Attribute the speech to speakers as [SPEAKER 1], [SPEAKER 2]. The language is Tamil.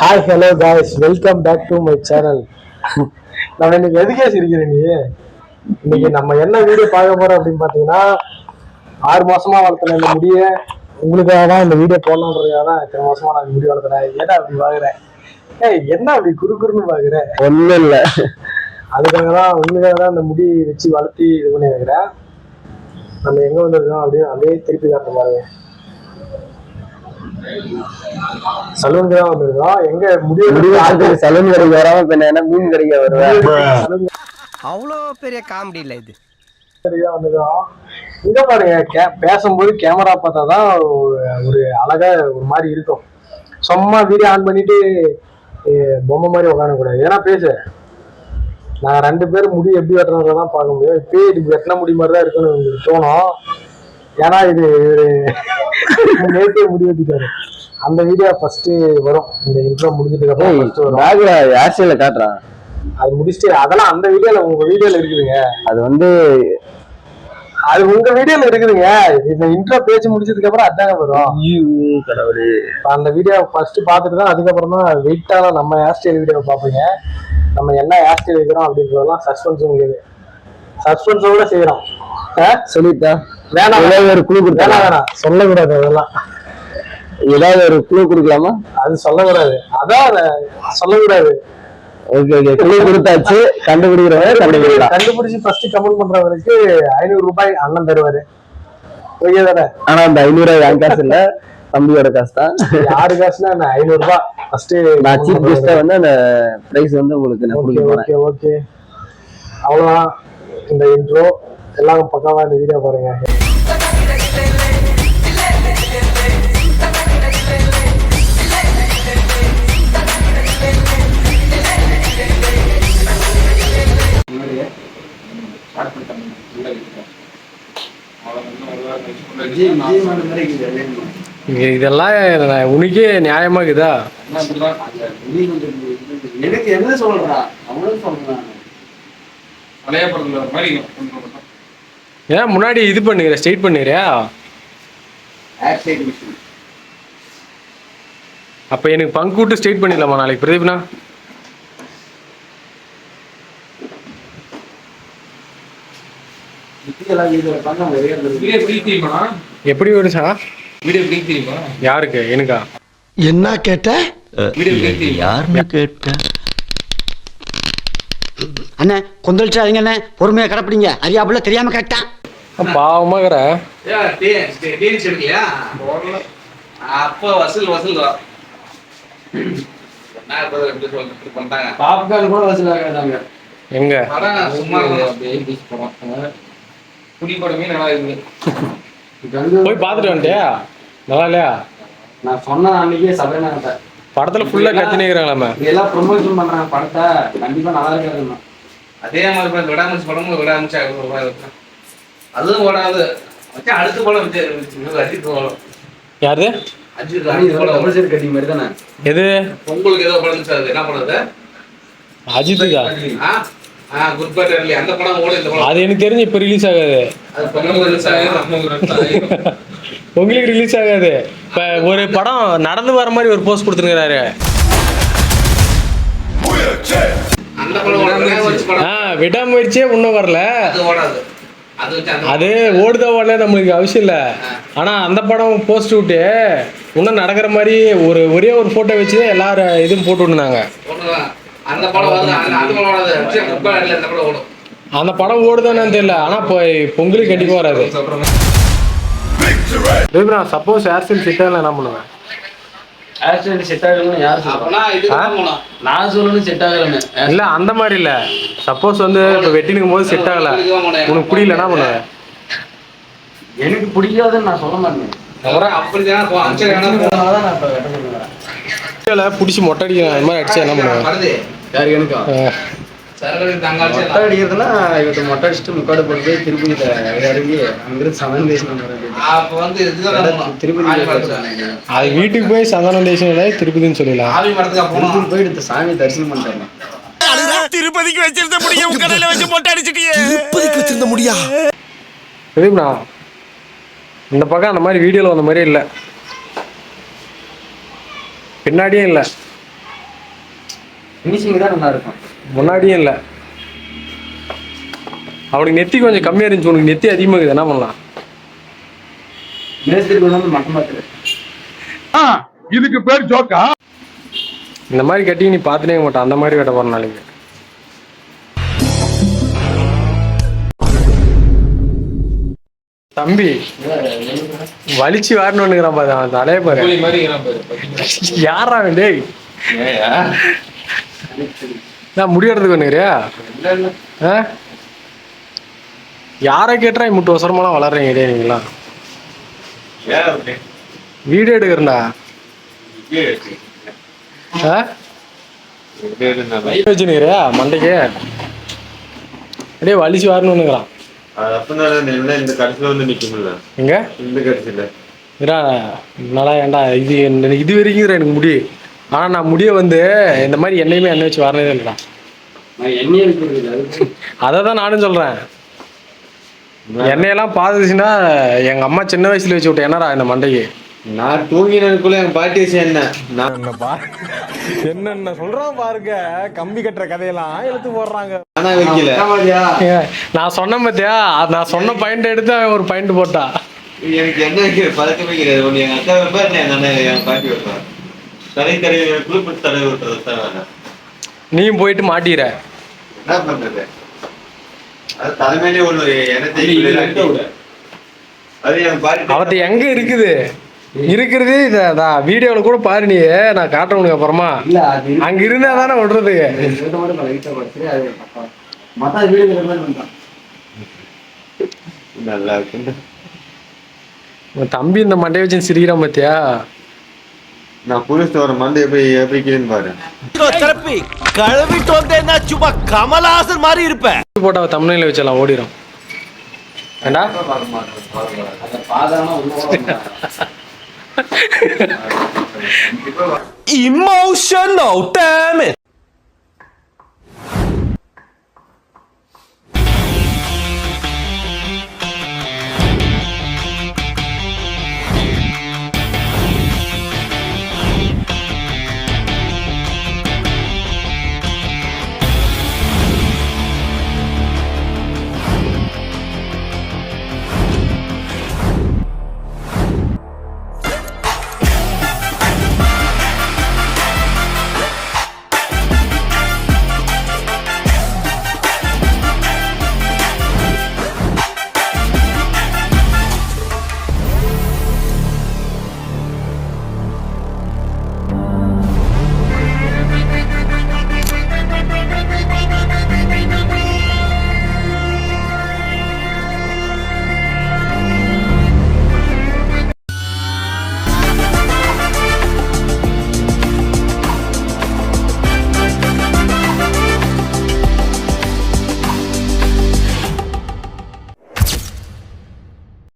[SPEAKER 1] Hi hello guys welcome back to my channel நம்ம இன்னைக்கு எதுக்கே சிரிக்கிற நீ? இன்னைக்கு நம்ம என்ன வீடியோ பார்க்க போறோம் அப்படின்னு பாத்தீங்கன்னா ஆறு மாசமா வளர்த்துன இந்த முடிய. உங்களுக்காக தான் இந்த வீடியோ போடணுன்றதுக்காக தான் இத்தனை மாசமா நான் முடி வளர்த்துறேன் ஏன்னா அப்படி பாக்குறேன் ஏய் என்ன அப்படி குறுகுறுன்னு பாக்குறேன்
[SPEAKER 2] ஒண்ணும் இல்ல.
[SPEAKER 1] அதுக்காக தான் உங்களுக்காக தான் இந்த முடி வச்சு வளர்த்தி இது பண்ணி வைக்கிறேன் நம்ம எங்க வந்திருக்கோம் அப்படின்னு அப்படியே திருப்பி காட்ட பாருங்க சலூனுக்கு தான் வந்திருக்கோம் எங்க
[SPEAKER 2] முடி
[SPEAKER 1] முடிவு
[SPEAKER 2] சலூன் கடைக்கு வராம இப்ப என்ன மீன் கடைக்கு வருவேன்
[SPEAKER 1] சலூன்
[SPEAKER 3] அவ்வளோ பெரிய காமெடி இல்லை இது.
[SPEAKER 1] சரியா இங்க பாருங்க பேசும்போது கேமரா பார்த்தா தான் ஒரு ஒரு அழகா ஒரு மாதிரி இருக்கும். சும்மா வீடியோ ஆன் பண்ணிட்டு பொம்மை மாதிரி உட்காரக்கூடாது. ஏன்னா பேசு. நான் ரெண்டு பேரும் முடி எப்படி வெட்டுறதை தான் பார்க்க முடியும். இப்பயே இது வெட்டின முடி மாதிரி தான் இருக்குன்னு தோணும். ஏன்னா இது நேற்றே முடி வெட்டிட்டாரு. அந்த வீடியோ ஃபர்ஸ்ட் வரும். இந்த இன்ட்ரோ முடிஞ்சதுக்கு அப்புறம்
[SPEAKER 2] பேக்ல ஏர்செல்ல காட்டுறான்
[SPEAKER 1] அது முடிச்சுட்டு அதெல்லாம் அந்த வீடியோல உங்க வீடியோல இருக்குதுங்க.
[SPEAKER 2] அது வந்து
[SPEAKER 1] அது உங்க வீடியோல இருக்குதுங்க. இந்த இன்ட்ரோ பேச்சு முடிச்சதுக்கு அப்புறம் அதாங்க வரும்.
[SPEAKER 2] கடவுளே.
[SPEAKER 1] அந்த வீடியோ ஃபர்ஸ்ட் பார்த்துட்டு தான் அதுக்கப்புறம் தான் வெயிட்டான நம்ம ஹேர் ஸ்டைல் வீடியோ பார்ப்பீங்க. நம்ம என்ன ஹேர் ஸ்டைல் வைக்கிறோம் அப்படின்றதெல்லாம் சஸ்பென்ஸ் உங்களுக்கு சஸ்பென்ஸோட செய்யறோம்?
[SPEAKER 2] சொல்லிட்டா?
[SPEAKER 1] வேணாம்
[SPEAKER 2] ஏதாவது ஒரு குழு கொடுத்தா
[SPEAKER 1] வேணாம் சொல்லக்கூடாது அதெல்லாம்.
[SPEAKER 2] ஏதாவது ஒரு குழு கொடுக்கலாமா?
[SPEAKER 1] அது சொல்லக்கூடாது. அதான் அத சொல்லக்கூடாது.
[SPEAKER 2] ஓகே ஓகே குழு கொடுத்தாச்சு. கண்டுபிடிக்கிறவங்க கண்டுபிடிக்கலாம்.
[SPEAKER 1] கண்டுபிடிச்சு ஃபர்ஸ்ட் கமெண்ட் பண்றவருக்கு ஐநூறு ரூபாய் அண்ணன் தருவாரு. ஓகே தானே?
[SPEAKER 2] ஆனா அந்த ஐநூறு என் காசு இல்ல. தம்பியோட காசு தான்.
[SPEAKER 1] யாரு காசுனா என்ன? ஐநூறு ரூபாய். ஃபர்ஸ்ட்
[SPEAKER 2] நான் சீஃப் கெஸ்டா வந்து அந்த பிரைஸ் வந்து உங்களுக்கு நான் கொடுக்க
[SPEAKER 1] ஓகே ஓகே அவ்வளவுதான். இந்த இன்ட்ரோ எல்லாம் பக்காவா இந்த வீடியோ பாருங்க. இதெல்லாம் உனக்கே நியாயமா இருக்குதா?
[SPEAKER 2] எனக்கு என்ன சொல்றா? அவனும் சொல்றான்
[SPEAKER 4] பழைய படத்துல மாதிரி.
[SPEAKER 1] ஏன் முன்னாடி இது பண்ணுகிற ஸ்ட்ரைட் பண்ணுகிறியா? அப்ப எனக்கு பங்கு விட்டு ஸ்ட்ரைட் பண்ணிடலாமா நாளைக்கு பிரதீப்னா?
[SPEAKER 4] எப்படி
[SPEAKER 1] வருஷா
[SPEAKER 4] வீடியோ எப்படி தெரியுமா?
[SPEAKER 1] யாருக்கு? எனக்கா?
[SPEAKER 5] என்ன கேட்ட?
[SPEAKER 6] யாருன்னு கேட்ட?
[SPEAKER 5] அண்ணே கொந்தளிச்சாதீங்க அண்ணே. பொறுமையா கிடப்பிடிங்க. அறியாப்புல தெரியாம கேட்டான்.
[SPEAKER 1] பாவமாகற
[SPEAKER 4] அப்போ வசூல் வசூல்
[SPEAKER 2] பாப்கார்ன் கூட வசூல் ஆகாதாங்க.
[SPEAKER 1] எங்க?
[SPEAKER 4] சும்மா அப்படியே இங்கிலீஷ் படம் புடி படமே நல்லா இருக்குது
[SPEAKER 1] போய் பார்த்துட்டு வந்துட்டியா? நல்லா இல்லையா?
[SPEAKER 2] நான் சொன்ன அன்னைக்கே சபரினா
[SPEAKER 1] படத்துல ஃபுல்லா கத்தினிக்கிறாங்களாமே
[SPEAKER 2] இதெல்லாம் ப்ரொமோஷன் பண்றாங்க. படத்தை கண்டிப்பா நல்லா இருக்காதுண்ணா
[SPEAKER 4] அதே மாதிரி இப்போ விடாமச்சு படமும் விடாமச்சு அதுவும் ஓடாது. மச்சான் அடுத்த படம் அஜித் படம்.
[SPEAKER 1] யாரு?
[SPEAKER 4] அஜித் அடுத்த படம்.
[SPEAKER 2] டபுள் கட்டி மாதிரி தானே?
[SPEAKER 1] எது?
[SPEAKER 4] பொங்கலுக்கு ஏதோ படம் இருந்துச்சு அது என்ன படம் அது?
[SPEAKER 1] அஜித்துக்கா? அது எனக்கு தெரிஞ்சு இப்ப ரிலீஸ் ஆகாது. உங்களுக்கு ரிலீஸ் ஆகாது. இப்ப ஒரு படம் நடந்து வர மாதிரி ஒரு போஸ்ட் கொடுத்துருக்காரு
[SPEAKER 4] அந்த படம் ஓடாது. வச்சு படம்
[SPEAKER 1] ஆ விடாமுயற்சியே இன்னும் வரல.
[SPEAKER 4] அது ஓடாது.
[SPEAKER 1] ஓடல நம்மளுக்கு அவசியம் இல்ல. ஆனா அந்த படம் போஸ்ட் விட்டு இன்னும் நடக்கிற மாதிரி ஒரு ஒரே ஒரு போட்டோ வச்சு தான் எல்லாரும் இதுவும் போட்டு விட்டுருந்தாங்க.
[SPEAKER 4] அந்த படம் வந்து அந்த படம் ஓடும்.
[SPEAKER 1] அந்த படம் ஓடுதானு தெரியல. ஆனா இப்போ பொங்கலுக்கு கண்டிப்பா வராது. சப்போஸ் ஏர்செல் சிட்டால என்ன பண்ணுவேன்?
[SPEAKER 2] செட் ஆகலன்னு யார் சொல்றா நான் சொல்லணும் செட் ஆகலன்னு.
[SPEAKER 1] இல்ல அந்த மாதிரி இல்ல. சப்போஸ் வந்து இப்போ வெட்டினுக்கும் போது செட் ஆகல. உனக்கு புரியல என்ன பண்ணுவேன்?
[SPEAKER 2] எனக்கு பிடிக்காதுன்னு நான் சொல்ல மாட்டேன்.
[SPEAKER 4] அப்படிதான்
[SPEAKER 2] நான்
[SPEAKER 1] புடிச்சு மொட்டை அடிக்கிறேன் அந்த மாதிரி அடிச்சா என்ன பண்ணுவேன்?
[SPEAKER 4] வருது.
[SPEAKER 2] யாரு எனக்கா மொட்டை அடிக்கிறதுனா மொட்டை அடிச்சுட்டு முக்காடு போட்டு திருப்பதி இறங்கி அங்கிருந்து சமன் தேசம். திருப்பதி போய்.
[SPEAKER 1] அது வீட்டுக்கு போய் சந்தானம் தேசம் இல்லை திருப்பதின்னு சொல்லலாம்
[SPEAKER 4] ஆவி மரத்துக்கு போனோம்.
[SPEAKER 2] திருப்பதி போய் எடுத்து சாமி தரிசனம் பண்ணிட்டு
[SPEAKER 3] திருப்பதிக்கு வச்சிருந்த முடியும் கடையில வச்சு மொட்டை அடிச்சிட்டியே.
[SPEAKER 5] திருப்பதிக்கு வச்சிருந்த முடியா?
[SPEAKER 1] இந்த பக்கம் அந்த மாதிரி வீடியோவில் வந்த மாதிரியே இல்லை. பின்னாடியே இல்லை.
[SPEAKER 2] ஃபினிஷிங் தான் நல்லா இருக்கும்
[SPEAKER 7] முன்னாடியும் இல்லை. அவனுக்கு நெத்தி கொஞ்சம் கம்மியாக இருந்துச்சு உனக்கு நெத்தி அதிகமாக இருக்குது என்ன பண்ணலாம்?
[SPEAKER 2] மேஸ்திரி கொண்டு வந்து மட்டம் பார்த்துரு
[SPEAKER 8] இதுக்கு பேர் ஜோக்கா?
[SPEAKER 7] இந்த மாதிரி கட்டி நீ பார்த்துனே மாட்டான் அந்த மாதிரி கட்ட போகிற நாளைக்கு. தம்பி வலிச்சு வாரணுன்னுங்கிறான் பாரு அவன் தலைய பாரு. யாரா டேய்? நான் முடியறதுக்கு ஒண்ணுறியா ஆ? யாரை கேட்டா முட்டு அவசரமெல்லாம் வளர்றீங்க டேய் நீங்களாம் வீடியோ எடுக்கிறேன்டா ஆ? வச்சுனுக்கிறியா மண்டைக்கு? அப்படியே வலிச்சு
[SPEAKER 9] என்ன இந்த கடைசியில வந்து நிக்கும்ல.
[SPEAKER 7] எங்க?
[SPEAKER 9] இந்த கடைசியில
[SPEAKER 7] இரா நல்லா ஏன்டா இது இது வரைக்கும் எனக்கு முடி. ஆனா நான் முடிய வந்து இந்த மாதிரி என்னையுமே எண்ணெய் வச்சு வரனதே இல்லைடா.
[SPEAKER 2] நான் எண்ணெய் இருக்கிறது அது
[SPEAKER 7] தான் நானும் சொல்றேன். எண்ணெயெல்லாம் பார்த்துச்சுன்னா எங்க அம்மா சின்ன வயசுல வச்சு விட்ட என்னடா இந்த மண்டைக்கு?
[SPEAKER 9] நான் தூங்கினதுக்குள்ள எங்க பாட்டி என்ன? நான்
[SPEAKER 7] என்னென்ன சொல்றான் பாருங்க. கம்பி கட்டுற கதையெல்லாம் எடுத்து போடுறாங்க.
[SPEAKER 9] ஆனா வைக்கல.
[SPEAKER 7] நான் சொன்னேன் பாத்தியா? நான் சொன்ன பாயிண்ட் எடுத்து அவன் ஒரு பாயிண்ட் போட்டா.
[SPEAKER 9] எனக்கு என்ன வைக்கிற பழக்கமே கிடையாது. ஒண்ணு எங்க அக்கா வைப்பா இல்லை எங்க அண்ணன் எங்க பாட்டி வைப்பா? தான்
[SPEAKER 7] நீயும் போயிட்டு மாட்டிக்கிற
[SPEAKER 9] என்ன பண்றது? அது தலைமையிலே ஒண்ணு எண்ணெய் தேய்க்கல அது என் பாட்டி
[SPEAKER 7] அவத்த எங்க இருக்குது? இருக்கிறதே இதான் வீடியோல கூட பாரு நீ. நான் காட்டுறேன் உனக்கு அப்புறமா அங்க இருந்தா தானே விடுறதுக்கு
[SPEAKER 2] இருக்க. மட்டும் லைட்டா படுத்து அது பக்கம். மத்த வீடு இருக்கிற மாதிரி வந்துட்டான்
[SPEAKER 9] நல்லா இருக்கு
[SPEAKER 7] தம்பி இந்த மண்டையை வச்சு சிரிக்கிறான் பாத்தியா?
[SPEAKER 9] நான் புதுசு வர மண்டை எப்படி எப்படி கீழேன்னு பாரு
[SPEAKER 3] திறப்பி கழுவிட்டு வந்தேன்னா சும்மா கமலஹாசன் மாதிரி இருப்பேன்
[SPEAKER 7] போட்டா தமிழ்ல வச்சலாம் ஓடிடும் ஏண்டா?
[SPEAKER 2] அதை பாதாளமா